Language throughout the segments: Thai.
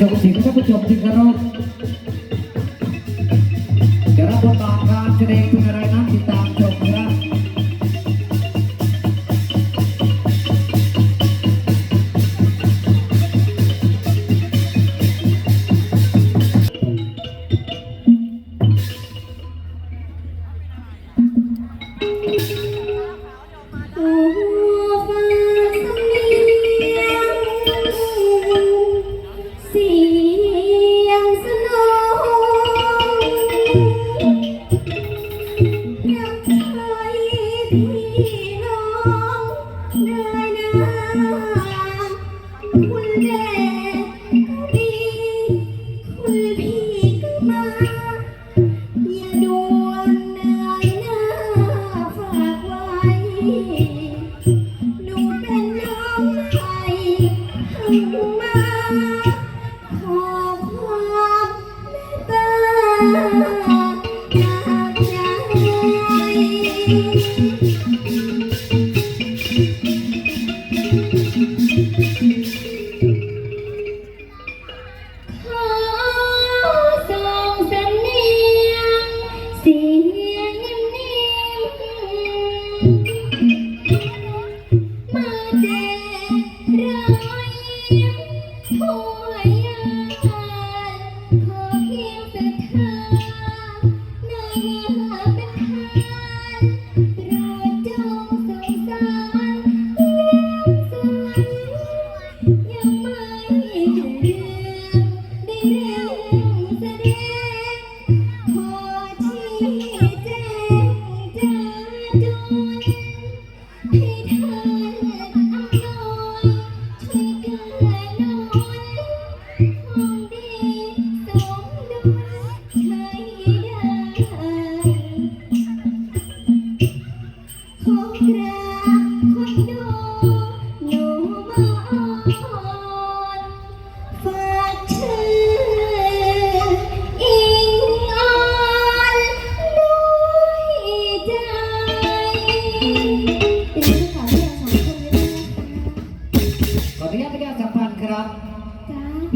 จบสิครับผู้ชมที่เคารพ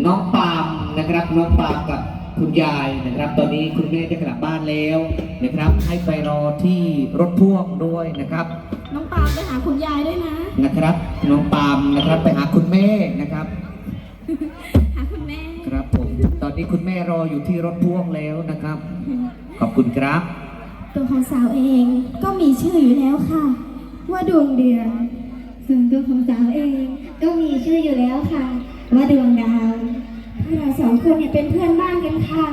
น้องปาล์มนะครับน้องปาล์มกับคุณยายนะครับ ตอนนี้คุณแม่จะกลับบ้านแล้วนะครับ ให้ไปรอที่รถพ่วงด้วยนะครับ น้องปาล์มไปหาคุณยายด้วยนะ นะครับน้องปาล์มนะครับไปหาคุณแม่นะครับ หาคุณแม่ครับผมตอนนี้คุณแม่รออยู่ที่รถพ่วงแล้วนะครับ ขอบคุณครับ ตัวของสาวเองก็มีชื่ออยู่แล้วค่ะ ว่าดวงเดือนส่วนตัวของสาวเองก็มีชื่ออยู่แล้วค่ะ ว่าดวงดาวพวกเราสองคนเนี่ยเป็นเพื่อนบ้านกันค่ะ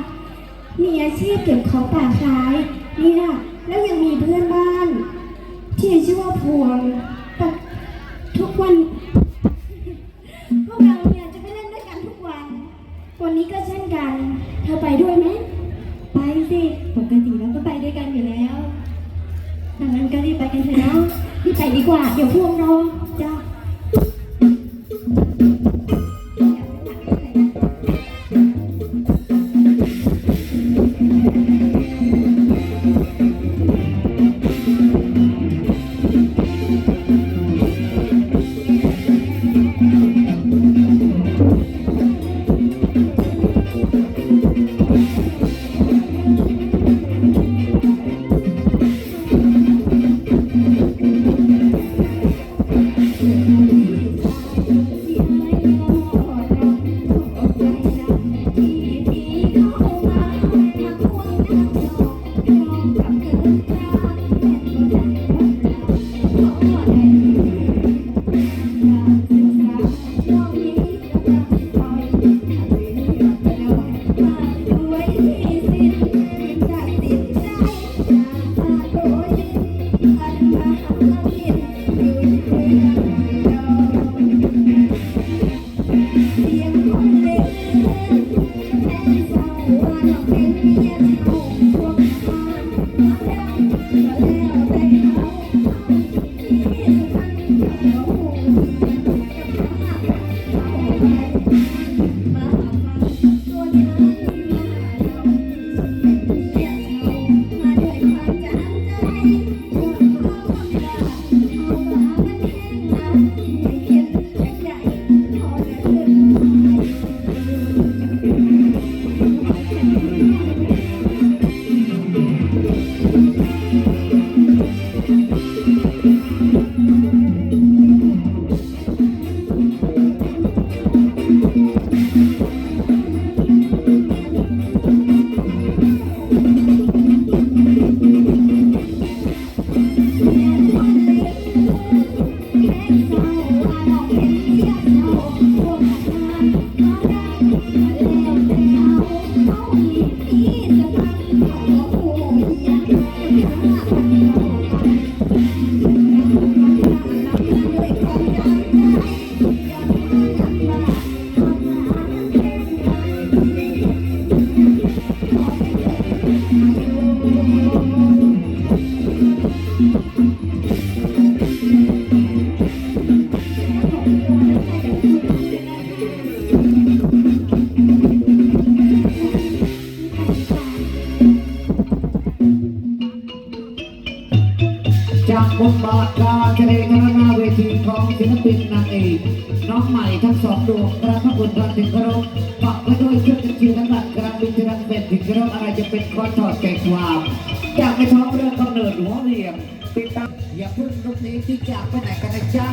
มีอาชีพเก็บของป่าขายเนี่ยแล้วยังมีเพื่อนบ้าน ที่ชื่อว่าพวงแต่ทุกวันพวกเราเนี่ยจะไปเล่นด้วยกันทุกวัน วันนี้ก็เช่นกัน เธอไปด้วยไหมไปสิปกติเราก็ไปด้วยกันอยู่แล้วดังนั้นก็รีบไปกันเถอะเนาะรีบไปดีกว่าเดี๋ยวพวงรอจ้า บบทบาทการแสดงหน้าเวทีของศิลปินนางเอกน้องใหม่ทั้งสองดวงกระพระคุณรันถึงกระรบปักไปด้วยเครื่องดนตรีทั้งหลักกระบินทรังเป็นถึงกระรบอะไรจะเป็นคอนถอดใจความจากไปท้องเรื่องกำเนิดหัวเรียมติดตามอย่าเพิ่งลุกนี้ที่จากไปไหนกันนะจ๊ะ